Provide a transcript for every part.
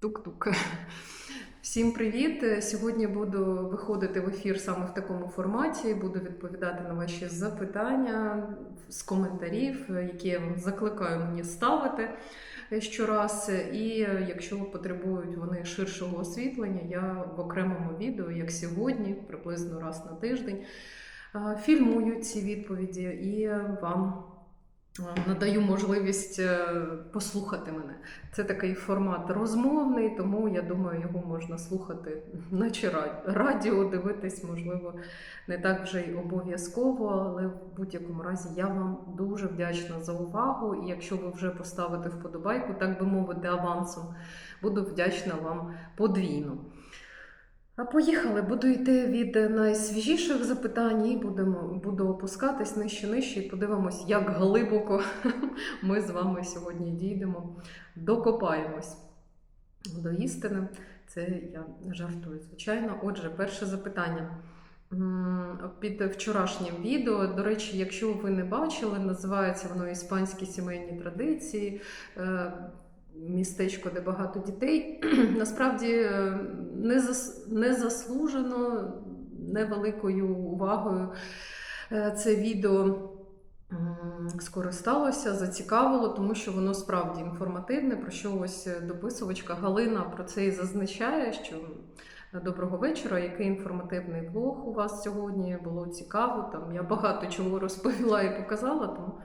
Тук-тук. Всім привіт! Сьогодні буду виходити в ефір саме в такому форматі. Буду відповідати на ваші запитання з коментарів, які я вам закликаю мені ставити щораз. І якщо потребують вони ширшого освітлення, я в окремому відео, як сьогодні, приблизно раз на тиждень, фільмую ці відповіді і вам. Надаю можливість е, послухати мене. Це такий формат розмовний, тому я думаю, його можна слухати, наче ра- радіо, дивитись, можливо, не так вже й обов'язково, але в будь-якому разі я вам дуже вдячна за увагу. І якщо ви вже поставите вподобайку, так би мовити, авансом, буду вдячна вам подвійно. Поїхали, буду йти від найсвіжіших запитань і будемо, буду опускатись нижче нижче і подивимось, як глибоко ми з вами сьогодні дійдемо, докопаємось до істини. Це я жартую, звичайно. Отже, перше запитання. Під вчорашнім відео, до речі, якщо ви не бачили, називається воно Іспанські сімейні традиції. Містечко, де багато дітей. Насправді незаслужено не, заслужено невеликою увагою е, це відео скористалося, зацікавило, тому що воно справді інформативне. Про що ось дописувачка Галина про це і зазначає, що доброго вечора, який інформативний блог у вас сьогодні було цікаво. Там я багато чого розповіла і показала, тому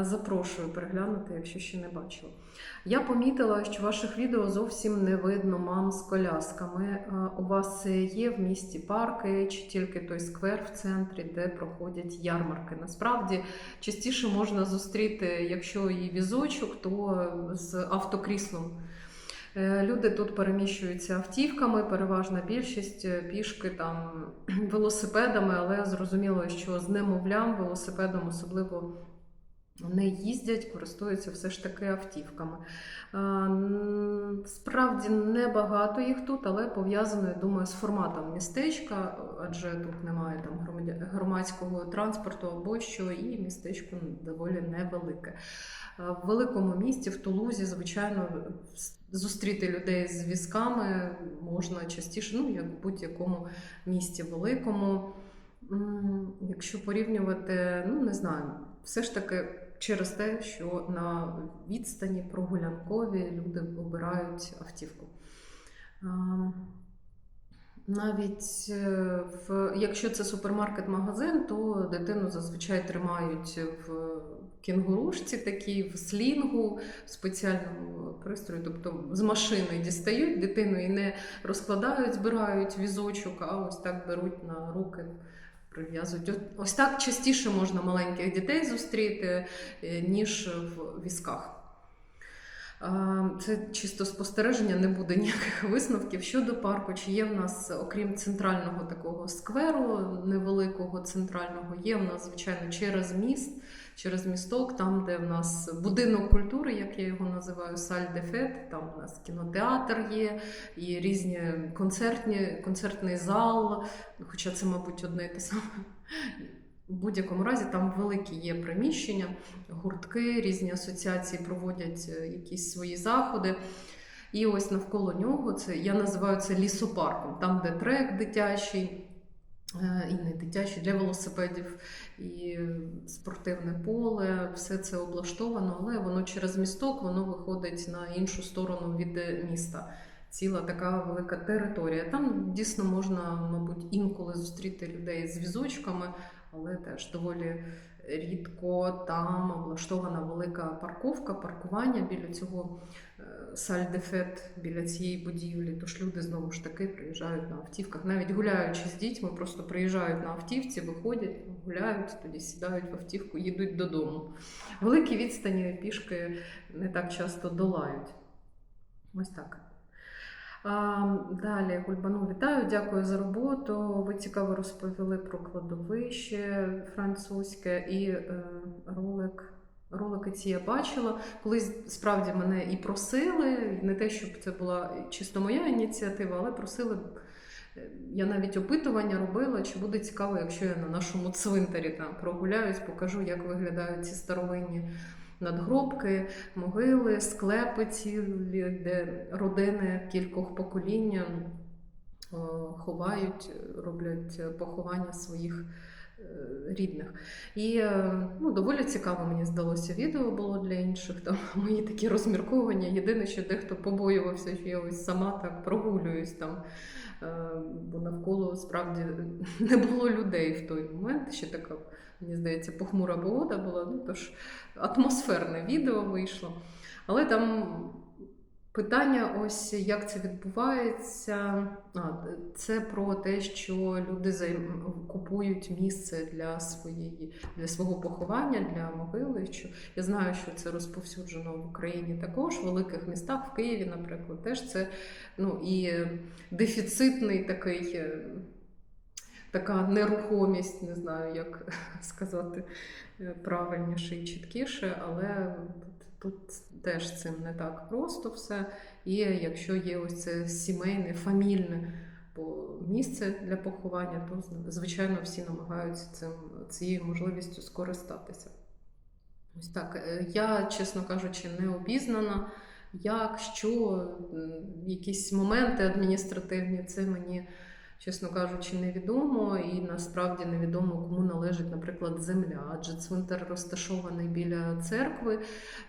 е, запрошую переглянути, якщо ще не бачила. Я помітила, що ваших відео зовсім не видно мам з колясками. Е, У вас є в місті парки чи тільки той сквер в центрі, де проходять ярмарки. Насправді частіше можна зустріти, якщо і візочок, то з автокріслом. Е, Люди тут переміщуються автівками, переважна більшість е, пішки там велосипедами, але зрозуміло, що з немовлям велосипедом особливо не їздять, користуються все ж таки автівками. Е, Справді небагато їх тут, але пов'язано, я думаю, з форматом містечка, адже тут немає там громадського транспорту або що, і містечко доволі невелике. Е, В великому місті, в Тулузі, звичайно, зустріти людей з візками можна частіше, ну як в будь-якому місті великому. Якщо порівнювати, ну не знаю, все ж таки через те, що на відстані прогулянкові люди обирають автівку. Навіть е, в, якщо це супермаркет-магазин, то дитину зазвичай тримають в кінгурушці, такій, в слінгу, в спеціальному пристрої, тобто з машини дістають дитину і не розкладають, збирають візочок, а ось так беруть на руки. Прив'язують. Ось так частіше можна маленьких дітей зустріти, е, ніж в візках. Це чисто спостереження, не буде ніяких висновків щодо парку. Чи є в нас, окрім центрального такого скверу, невеликого центрального, є в нас, звичайно, через міст, через місток, там, де в нас будинок культури, як я його називаю, саль де фет, там у нас кінотеатр є, і різні концертні, концертний зал, хоча це, мабуть, одне і те саме. В будь-якому разі там великі є приміщення, гуртки, різні асоціації проводять е, якісь свої заходи. І ось навколо нього це я називаю це лісопарком, там, де трек дитячий, е, і не дитячий для велосипедів, і спортивне поле, все це облаштовано, але воно через місток воно виходить на іншу сторону від е, міста. Ціла така велика територія. Там дійсно можна, мабуть, інколи зустріти людей з візочками, але теж доволі рідко там облаштована велика парковка, паркування біля цього саль-де-фет, біля цієї будівлі. Тож люди знову ж таки приїжджають на автівках, навіть гуляючи з дітьми, просто приїжджають на автівці, виходять, гуляють, тоді сідають в автівку, їдуть додому. Великі відстані пішки не так часто долають. Ось так. Далі Гульбану вітаю, дякую за роботу. Ви цікаво розповіли про кладовище французьке і е, ролик. Ролики ці я бачила. Колись справді мене і просили, не те, щоб це була чисто моя ініціатива, але просили. е, Я навіть опитування робила, чи буде цікаво, якщо я на нашому цвинтарі там прогуляюсь, покажу, як виглядають ці старовинні надгробки, могили, склепи цілі, де родини кількох поколінь е, ховають, роблять поховання своїх рідних. І е, ну, доволі цікаво мені здалося відео було для інших. Там мої такі розмірковання. Єдине, що дехто побоювався, що я ось сама так прогулююсь там. е, Бо навколо справді не було людей в той момент. Ще така, мені здається, похмура погода була. Ну тож атмосферне відео вийшло. Але там питання, ось як це відбувається. Це про те, що люди займ... купують місце для своєї для свого поховання, для могили. Що я знаю, що це розповсюджено в Україні також, в великих містах, в Києві, наприклад, теж це ну і дефіцитний такий. е, Така нерухомість, не знаю, як сказати е, правильніше і чіткіше, але тут, теж цим не так просто все. І якщо є ось це сімейне, фамільне місце для поховання, то звичайно всі намагаються цим, цією можливістю скористатися. Ось так. Е, Я, чесно кажучи, не обізнана, як, що, якісь моменти адміністративні, це мені, чесно кажучи, невідомо. І насправді невідомо, кому належить, наприклад, земля. Адже цвинтар розташований біля церкви,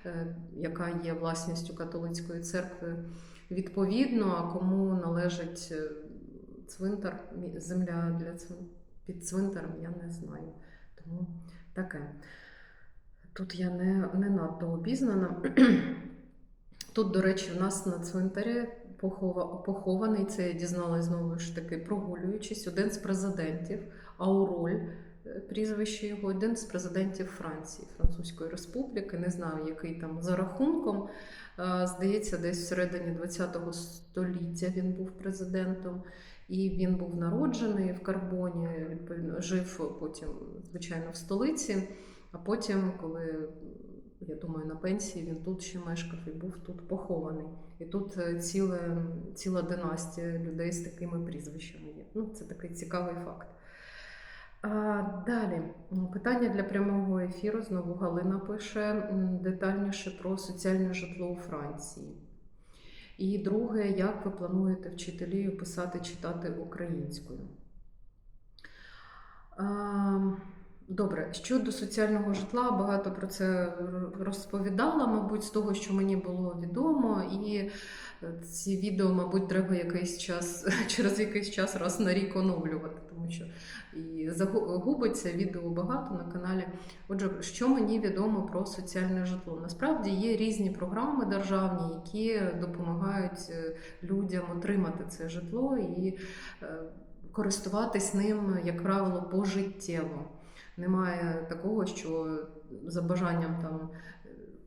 е, яка є власністю католицької церкви. Відповідно, а кому належить е, цвинтар, земля для цвин- під цвинтаром, я не знаю. Тому таке. Тут я не, не надто обізнана. Тут, до речі, в нас на цвинтарі похований, це я дізналась знову ж таки, прогулюючись, один з президентів Ауроль, е, прізвище його, один з президентів Франції, Французької Республіки. Не знаю, який там за рахунком. Е, Здається, десь всередині ХХ століття він був президентом. І він був народжений в Карбоні, жив потім, звичайно, в столиці. А потім, коли я думаю, на пенсії він тут ще мешкав і був тут похований. І тут е, ціле, ціла династія людей з такими прізвищами є. Ну, це такий цікавий факт. А, далі питання для прямого ефіру. Знову Галина пише детальніше про соціальне житло у Франції. І друге, як ви плануєте вчителів писати, читати українською? А, Добре, щодо соціального житла, багато про це розповідала, мабуть, з того, що мені було відомо, і е, ці відео, мабуть, треба якийсь час через якийсь час раз на рік оновлювати, тому що і загубиться відео багато на каналі. Отже, що мені відомо про соціальне житло? Насправді є різні програми державні, які допомагають е, людям отримати це житло і е, користуватись ним, як правило, пожиттєво. Немає такого, що за бажанням там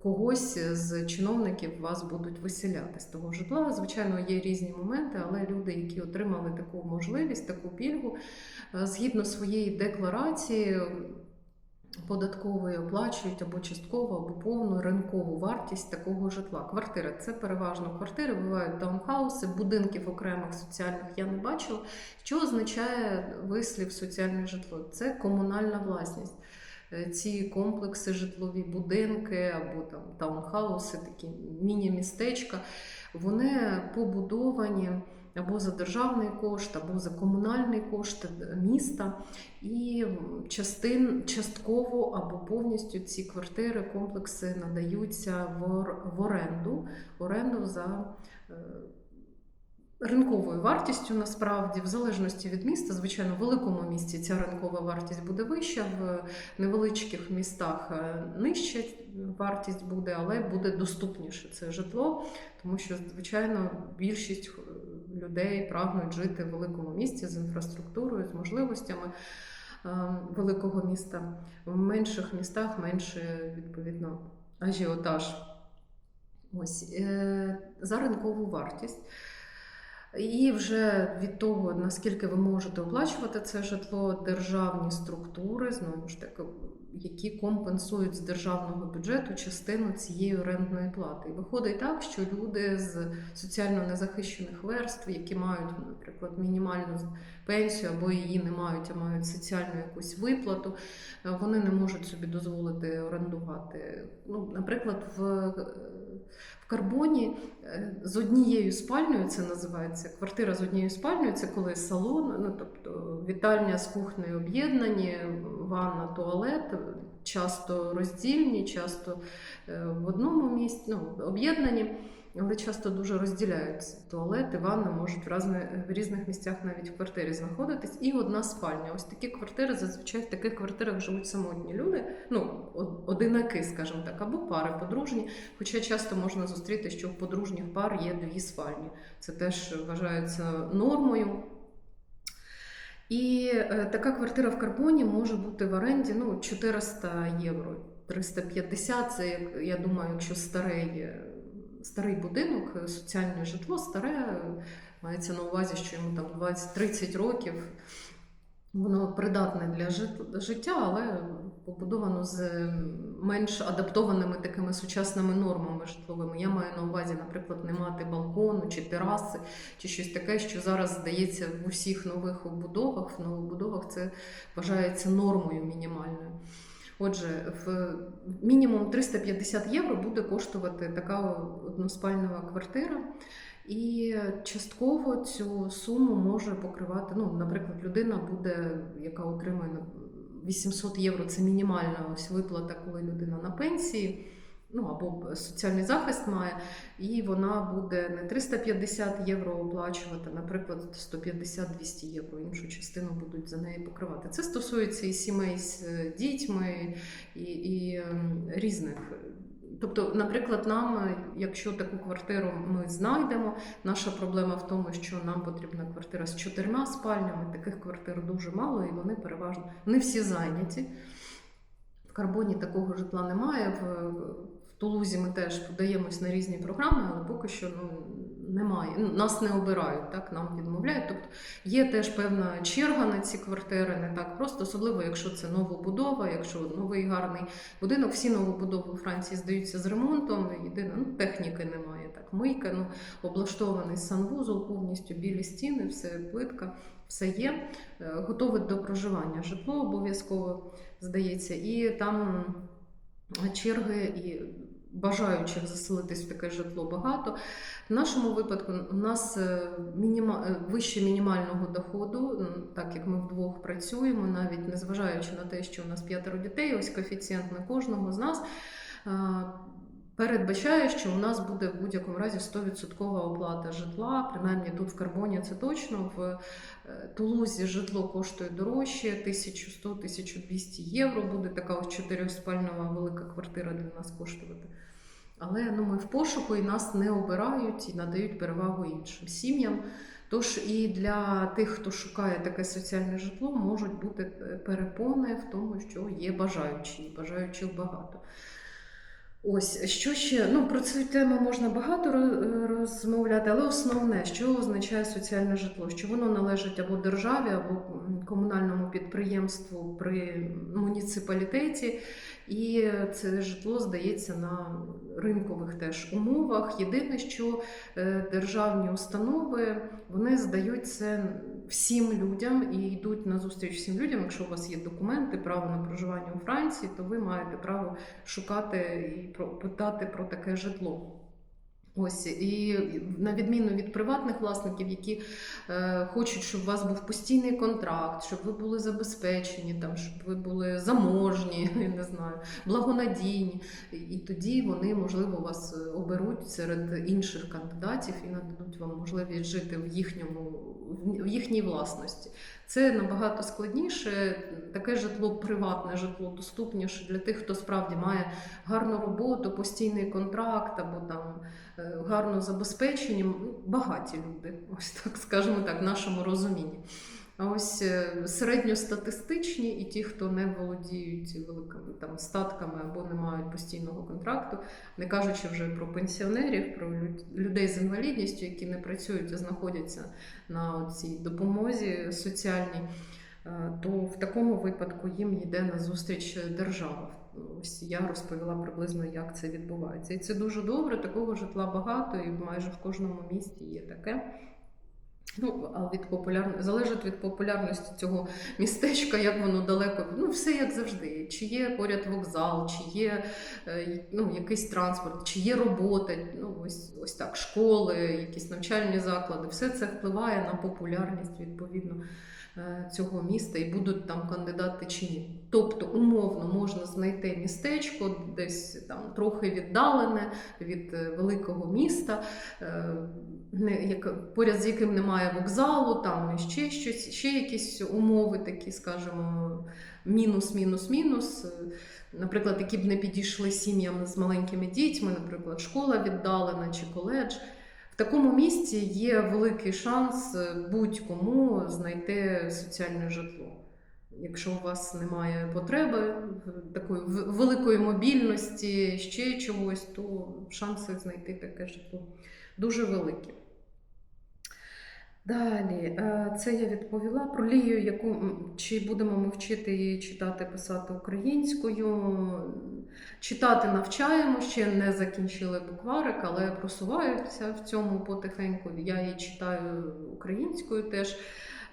когось з чиновників вас будуть виселяти з того житла. Звичайно, є різні моменти, але люди, які отримали таку можливість, таку пільгу, е, згідно своєї декларації. Податкової оплачують або частково, або повну ринкову вартість такого житла. Квартири це переважно квартири, бувають таунхауси, будинків окремих соціальних я не бачила. Що означає вислів соціальне житло? Це комунальна власність. Е, Ці комплекси, житлові будинки або там таунхауси, такі міні-містечка, вони побудовані або за державний кошт, або за комунальний кошт міста. І частин, частково або повністю ці квартири, комплекси надаються в, ор- в оренду, оренду за е, ринковою вартістю насправді, в залежності від міста. Звичайно, в великому місті ця ринкова вартість буде вища, в невеличких містах е, нижча вартість буде, але буде доступніше це житло, тому що, звичайно, більшість людей прагнуть жити в великому місті з інфраструктурою, з можливостями е, великого міста. В менших містах менше відповідно ажіотаж. Ось е, за ринкову вартість. І вже від того, наскільки ви можете оплачувати це житло, державні структури, знову ж таки, які компенсують з державного бюджету частину цієї орендної плати. І виходить так, що люди з соціально незахищених верств, які мають, наприклад, мінімальну пенсію або її не мають, а мають соціальну якусь виплату, вони не можуть собі дозволити орендувати. Ну, наприклад, в карбоні е, з однією спальнею це називається квартира з однією спальнею, це коли салон, ну тобто вітальня з кухнею об'єднані, ванна, туалет, часто роздільні, часто е, в одному місці, ну, об'єднані. Але часто дуже розділяються. Туалети, ванна можуть в, разне- в різних місцях навіть в квартирі знаходитись. І одна спальня. Ось такі квартири зазвичай в таких квартирах живуть самотні люди, ну одинаки, скажімо так, або пари подружні. Хоча часто можна зустріти, що в подружніх пар є дві спальні. Це теж вважається нормою. І е, така квартира в карбоні може бути в оренді ну, 400 євро. 350 це, я думаю, якщо старий, старий будинок, е, соціальне житло, старе, е, мається на увазі, що йому там 20-30 років. Воно придатне для життя, але побудовано з менш адаптованими такими сучасними нормами житловими. Я маю на увазі, наприклад, не мати балкону чи тераси, чи щось таке, що зараз здається в усіх нових обудовах. В новобудовах це вважається нормою мінімальною. Отже, в мінімум 350 євро буде коштувати така односпальнова квартира. І частково цю суму може покривати. Ну, наприклад, людина буде, яка отримує 800 євро, це мінімальна ось виплата, коли людина на пенсії, ну або соціальний захист має, і вона буде не 350 євро оплачувати, наприклад, 150-200 євро. Іншу частину будуть за неї покривати. Це стосується і сімей з е, дітьми, і, і ем, різних. Тобто, наприклад, нам, е, якщо таку квартиру ми знайдемо, наша проблема в тому, що нам потрібна квартира з чотирма спальнями. Таких квартир дуже мало, і вони переважно не всі зайняті. В карбоні такого житла немає. В, Тулузі ми теж подаємось на різні програми, але поки що ну, немає. Ну, Нас не обирають, так нам відмовляють. Тобто є теж певна черга на ці квартири, не так просто, особливо якщо це новобудова, якщо новий гарний будинок. Всі новобудови у Франції здаються з ремонтом. Єдине, ну, техніки немає. Так, мийка, ну, облаштований санвузол, повністю білі стіни, все плитка, все є. Е, Готове до проживання. Житло обов'язково здається, і там черги і бажаючих заселитись в таке житло багато. В нашому випадку у нас е, мініма... е, вище мінімального доходу, так як ми вдвох працюємо, навіть незважаючи на те, що у нас п'ятеро дітей, ось коефіцієнт на кожного з нас. Передбачає, що у нас буде в будь-якому разі 100% оплата житла, принаймні тут в Карбоні це точно. В е, Тулузі житло коштує дорожче, 1100-1200 євро буде така ось чотирьохспальнова велика квартира для нас коштувати. Але ну, ми в пошуку і нас не обирають і надають перевагу іншим сім'ям. Тож і для тих, хто шукає таке соціальне житло, можуть бути е, перепони в тому, що є бажаючі, і бажаючих багато. Ось що ще? Ну про цю тему можна багато роз- розмовляти, але основне, що означає соціальне житло, що воно належить або державі, або комунальному підприємству при муніципалітеті, і це житло здається на ринкових теж умовах. Єдине, що е, державні установи вони здають це всім людям і йдуть на зустріч всім людям. Якщо у вас є документи, право на проживання у Франції, то ви маєте право шукати і питати про таке житло. Ось і на відміну від приватних власників, які е, хочуть, щоб у вас був постійний контракт, щоб ви були забезпечені, там щоб ви були заможні, не знаю, благонадійні. І тоді вони, можливо, вас е, оберуть серед інших кандидатів і нададуть вам можливість жити в їхньому в їхній власності. Це набагато складніше. Таке житло, приватне житло, доступніше для тих, хто справді має гарну роботу, постійний контракт або там е, гарно забезпечені. Ну, Багаті люди, ось так скажімо так, в нашому розумінні. А ось е, середньостатистичні і ті, хто не володіють великими там статками або не мають постійного контракту, не кажучи вже про пенсіонерів, про людей з інвалідністю, які не працюють, а знаходяться на цій допомозі соціальній. е, то в такому випадку їм йде на зустріч держава. Ось я розповіла приблизно, як це відбувається. І це дуже добре. Такого житла багато, і майже в кожному місті є таке. Ну, а від популяр... залежить від популярності цього містечка, як воно далеко. Ну, все як завжди. Чи є поряд вокзал, чи є е, ну, якийсь транспорт, чи є робота, ну, ось, ось так, школи, якісь навчальні заклади. Все це впливає на популярність відповідно цього міста і будуть там кандидати чи ні. Тобто, умовно можна знайти містечко, десь там трохи віддалене від е, великого міста. е, як, поряд з яким немає вокзалу, там ще щось, ще якісь умови такі, скажімо, мінус, мінус, мінус. Е, Наприклад, які б не підійшли сім'ям з маленькими дітьми, наприклад, школа віддалена чи коледж. В такому місці є великий шанс будь-кому знайти соціальне житло. Якщо у вас немає потреби такої великої мобільності, ще чогось, то шанси знайти таке житло дуже великі. Далі, е, це я відповіла про Лію, яку чи будемо ми вчити її читати, писати українською. Читати навчаємо, ще не закінчили букварик, але просуваються в цьому потихеньку. Я її читаю українською теж.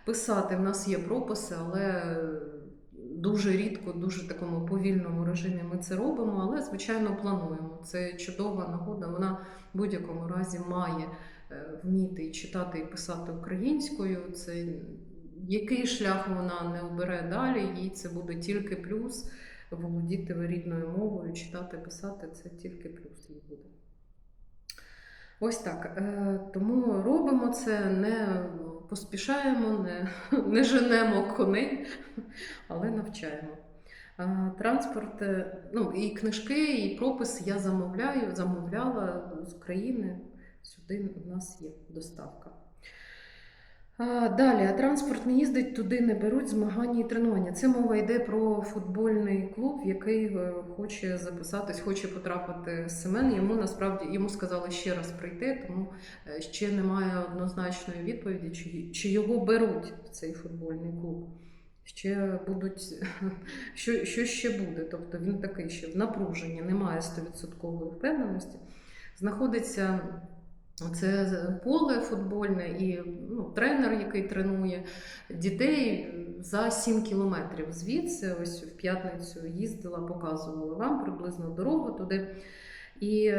Писати в нас є прописи, але дуже рідко, дуже такому повільному режимі ми це робимо. Але, звичайно, плануємо. Це чудова нагода. Вона в будь-якому разі має вміти і читати і писати українською. Це який шлях вона не обере далі, їй це буде тільки плюс. Володіти рідною мовою, читати, писати це тільки плюс їй буде. Ось так. Е, Тому робимо це, не поспішаємо, не, не женемо коней, але навчаємо. Транспорт, е, ну і книжки, і пропис я замовляю, замовляла з України. Сюди у нас є доставка. Далі, а транспорт не їздить, туди не беруть змагання і тренування. Це мова йде про футбольний клуб, який е, хоче записатись, хоче потрапити Семен. Йому насправді йому сказали ще раз прийти, тому е, ще немає однозначної відповіді, чи, чи його беруть в цей футбольний клуб. Ще будуть, що, що ще буде? Тобто він такий ще в напруженні, немає 100% впевненості. Знаходиться це поле футбольне і ну, тренер, який тренує дітей за 7 кілометрів звідси. Ось в п'ятницю їздила, показувала вам приблизно дорогу туди. І,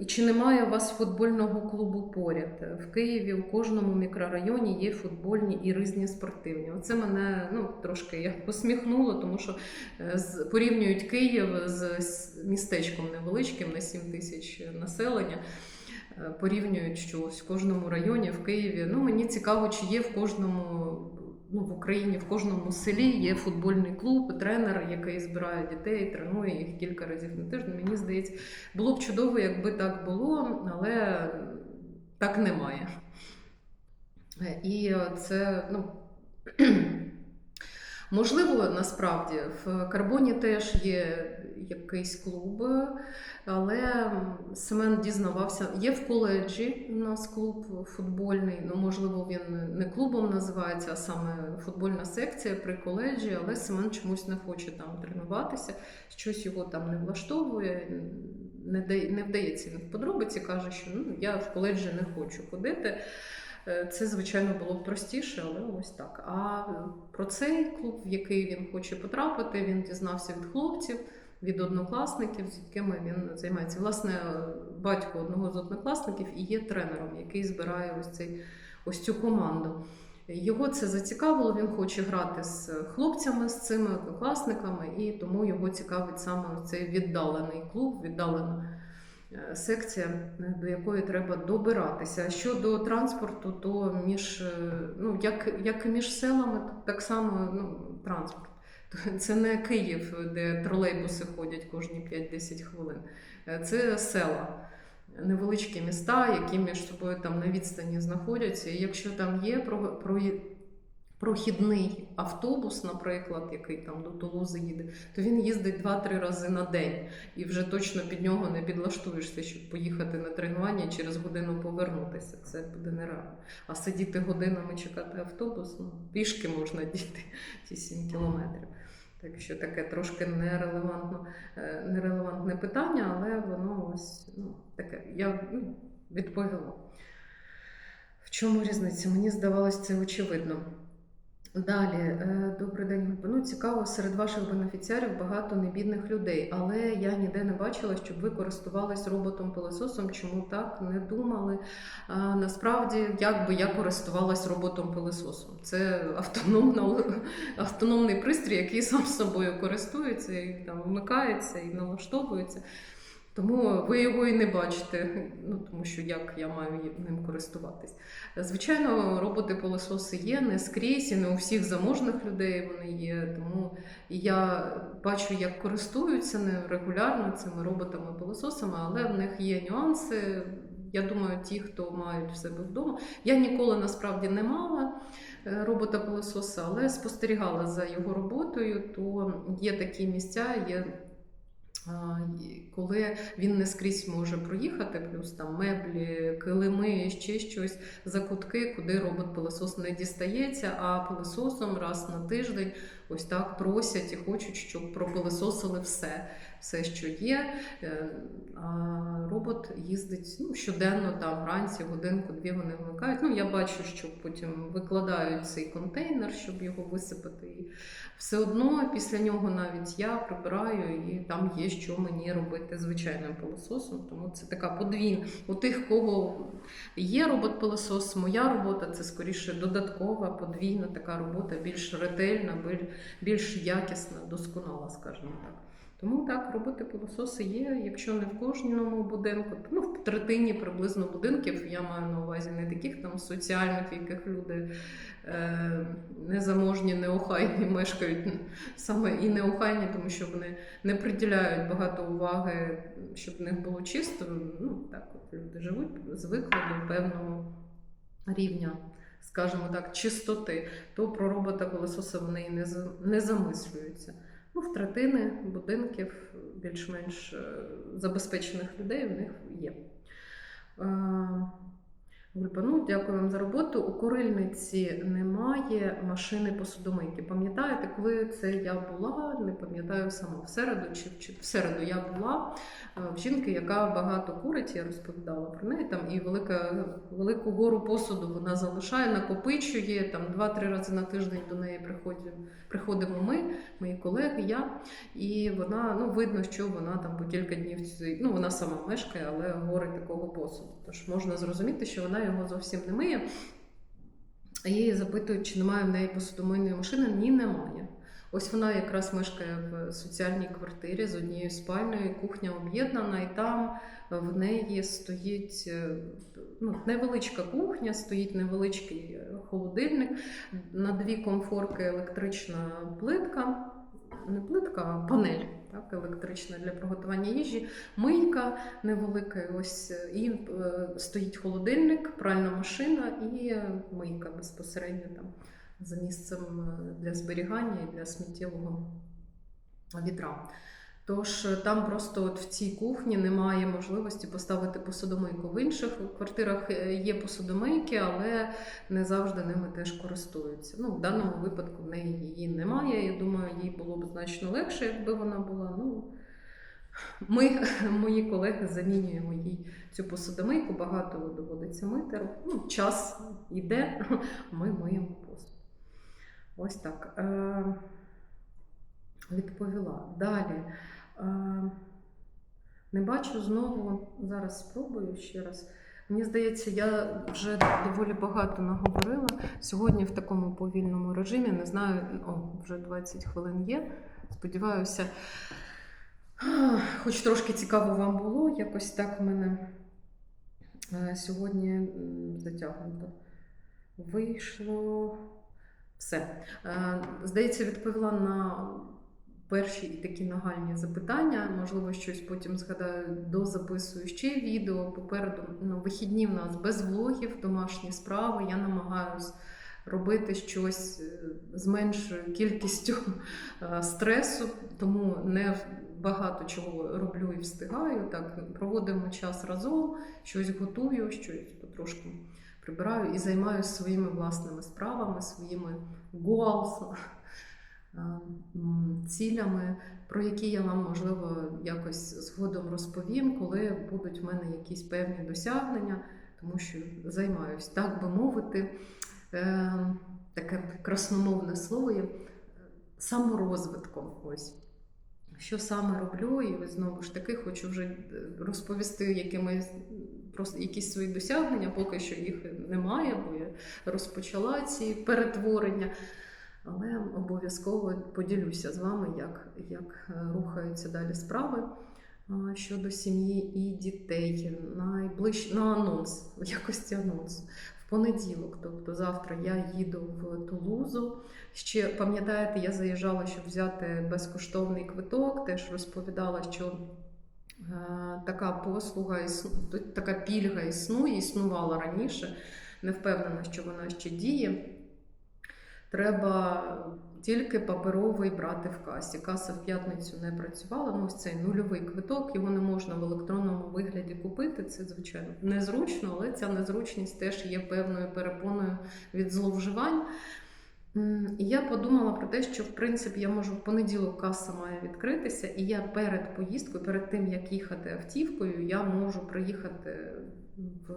і чи немає у вас футбольного клубу поряд? В Києві у кожному мікрорайоні є футбольні і різні спортивні. Оце мене ну, трошки я посміхнула, тому що е, порівнюють Київ з містечком невеличким на 7 тисяч населення. Е, Порівнюють, що ось в кожному районі в Києві. Ну мені цікаво, чи є в кожному ну, в Україні, в кожному селі є футбольний клуб, тренер, який збирає дітей, тренує їх кілька разів на тиждень. Мені здається, було б чудово, якби так було, але так немає. Е, І це, ну. Можливо, насправді в Карбоні теж є якийсь клуб, але Семен дізнавався. Є в коледжі у нас клуб футбольний. Ну, можливо, він не клубом називається, а саме футбольна секція при коледжі, але Семен чомусь не хоче там тренуватися, щось його там не влаштовує, не, вдається він в подробиці, каже, що ну, я в коледжі не хочу ходити. Е, Це, звичайно, було б простіше, але ось так. А про цей клуб, в який він хоче потрапити, він дізнався від хлопців, від однокласників, з якими він займається. Власне, батько одного з однокласників і є тренером, який збирає ось цей ось цю команду. Його це зацікавило, він хоче грати з хлопцями, з цими однокласниками, і тому його цікавить саме цей віддалений клуб, віддалена е, секція, е, до якої треба добиратися. Щодо транспорту, то між е, ну як, як між селами, так само ну, транспорт. Це не Київ, де тролейбуси ходять кожні 5-10 хвилин. Е, Це села, невеличкі міста, які між собою там на відстані знаходяться. І якщо там є прохідний автобус, наприклад, який там до Тулузи їде, то він їздить 2-3 рази на день. І вже точно під нього не підлаштуєшся, щоб поїхати на тренування і через годину повернутися. Це буде нереально. А сидіти годинами чекати автобус, ну, пішки можна дійти ці 7 кілометрів. Так що таке трошки нерелевантно, е, нерелевантне питання, але воно ось ну, таке. Я ну, відповіла. В чому різниця? Мені здавалось це очевидно. Далі, е, добрий день. Ну, цікаво, серед ваших бенефіціарів багато небідних людей, але я ніде не бачила, щоб ви користувались роботом-пилососом. Чому так не думали? А, насправді, як би я користувалась роботом-пилососом. Це автономна, автономний пристрій, який сам собою користується і там вмикається і налаштовується. Тому ви його і не бачите, ну тому що як я маю ним користуватись. Звичайно, роботи-пилососи є не скрізь, і не у всіх заможних людей вони є. Тому я бачу, як користуються не регулярно цими роботами-пилососами, але в них є нюанси. Я думаю, ті, хто мають в себе вдома. Я ніколи насправді не мала е, робота-пилососа, але спостерігала за його роботою. То є такі місця, є коли він не скрізь може проїхати, плюс там меблі, килими, ще щось, закутки, куди робот-пилосос не дістається, а пилососом раз на тиждень ось так просять і хочуть, щоб пропилососили все, все, що є. Е, А робот їздить ну, щоденно, там вранці, годинку-дві вони вмикають. Ну, я бачу, що потім викладають цей контейнер, щоб його висипати. Все одно після нього навіть я прибираю, і там є що мені робити звичайним пилососом. Тому це така подвійна. У тих, кого є робот-пилосос, моя робота це скоріше додаткова, подвійна така робота, більш ретельна, біль- більш якісна, досконала, скажімо так. Тому так, роботи пилососи є, якщо не в кожному будинку, ну, в третині приблизно будинків я маю на увазі не таких там соціальних, в яких люди е, незаможні, неохайні мешкають саме і неохайні, тому що вони не приділяють багато уваги, щоб в них було чисто. Ну так, от люди живуть, звикли до певного рівня, скажімо так, чистоти, то про робота пилососа вони і не замислюються. Ну, в третини будинків більш-менш е, забезпечених людей в них є. Е, ну, дякую вам за роботу. У курильниці немає машини посудомийки. Пам'ятаєте, коли це я була, не пам'ятаю сама, в середу чи чет- в середу я була е, в жінки, яка багато курить, я розповідала про неї там, і велика, велику гору посуду вона залишає, накопичує там два-три рази на тиждень до неї приходимо, приходимо ми, мої колеги, я. І вона, ну, видно, що вона там по кілька днів, ну, вона сама мешкає, але гори такого посуду. Тож можна зрозуміти, що вона його зовсім не миє. Її запитують, чи немає в неї посудомийної машини. Ні, немає. Ось вона якраз мешкає в соціальній квартирі з однією спальною, кухня об'єднана, і там в неї стоїть е, ну, невеличка кухня, стоїть невеличкий холодильник, на дві комфорки електрична плитка, не плитка, а панель так, електрична для приготування їжі, мийка невелика, ось е, і е, стоїть холодильник, пральна машина і е, мийка безпосередньо там за місцем для зберігання і для сміттєвого відра. Тож е, там просто от в цій кухні немає можливості поставити посудомийку. В інших квартирах е, є посудомийки, але не завжди ними теж користуються. Ну, в даному випадку в неї її немає. Я думаю, їй було б значно легше, якби вона була. Ну, ми, мої колеги, замінюємо їй цю посудомийку, багато доводиться мити. Ну, час йде, ми миємо посуд. Ось так. Е, відповіла. Далі. Не бачу знову, зараз спробую ще раз. Мені здається, я вже доволі багато наговорила. Сьогодні в такому повільному режимі. Не знаю, о, вже 20 хвилин є. Сподіваюся, хоч трошки цікаво вам було. Якось так в мене е, сьогодні затягнуто. Вийшло все. Е, Здається, відповіла на перші і такі нагальні запитання. Можливо, щось потім згадаю, дозаписую ще відео. Попереду ну, вихідні в нас без влогів, домашні справи. Я намагаюсь робити щось е, з меншою кількістю е, стресу, тому не багато чого роблю і встигаю. Так, проводимо час разом, щось готую, щось потрошку прибираю і займаюся своїми власними справами, своїми м, цілями, про які я вам, можливо, якось згодом розповім, коли будуть в мене якісь певні досягнення, тому що займаюсь, так би мовити, е, таке красномовне слово є саморозвитком. Ось. Що саме роблю, і знову ж таки хочу вже е, розповісти якимись просто якісь свої досягнення, поки що їх немає, бо я розпочала ці перетворення. Але обов'язково поділюся з вами, як, як е, рухаються далі справи щодо сім'ї і дітей. Найближче на анонс, в якості анонсу. В понеділок, тобто завтра, я їду в Тулузу. Ще пам'ятаєте, я заїжджала, щоб взяти безкоштовний квиток, теж розповідала, що е, така послуга, існу- така пільга існує, існувала раніше. Не впевнена, що вона ще діє. Треба тільки паперовий брати в касі. Каса в п'ятницю не працювала. Ну, ось цей нульовий квиток, його не можна в електронному вигляді купити. Це, звичайно, незручно, але ця незручність теж є певною перепоною від зловживань. І я подумала про те, що в принципі я можу в понеділок каса має відкритися, і я перед поїздкою, перед тим як їхати автівкою, я можу приїхати в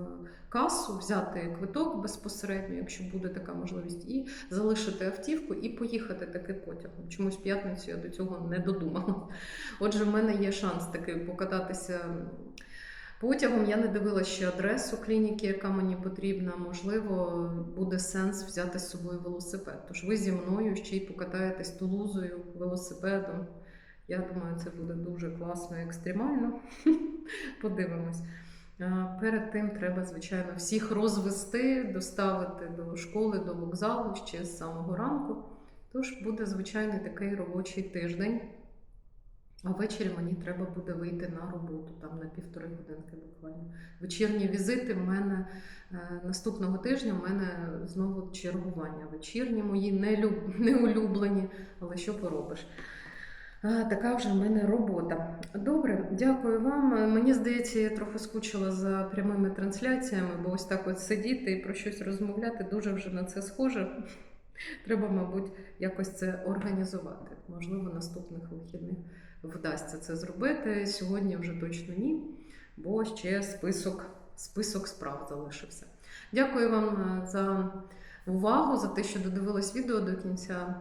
касу, взяти квиток безпосередньо, якщо буде така можливість, і залишити автівку і поїхати таки потягом. Чомусь п'ятницю я до цього не додумала. Отже, в мене є шанс таки покататися потягом. Я не дивилася ще адресу клініки, яка мені потрібна. Можливо, буде сенс взяти з собою велосипед. Тож ви зі мною ще й покатаєтесь тулузою велосипедом. Я думаю, це буде дуже класно і екстремально. Подивимось. Перед тим треба, звичайно, всіх розвести, доставити до школи, до вокзалу ще з самого ранку. Тож буде звичайний такий робочий тиждень. А ввечері мені треба буде вийти на роботу, там на півтори годинки буквально. Вечірні візити в мене е, наступного тижня в мене знову чергування. Вечірні мої не, люб, не улюблені, але що поробиш? Така вже в мене робота. Добре, дякую вам. Мені здається, я трохи скучила за прямими трансляціями, бо ось так от сидіти і про щось розмовляти дуже вже на це схоже. Треба, мабуть, якось це організувати. Можливо, наступних вихідних вдасться це зробити. Сьогодні вже точно ні, бо ще список, список справ залишився. Дякую вам е, за увагу, за те, що додивились відео до кінця.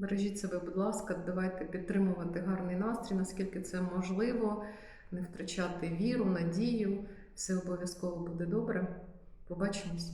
Бережіть себе, будь ласка, давайте підтримувати гарний настрій, наскільки це можливо, не втрачати віру, надію. Все обов'язково буде добре. Побачимось.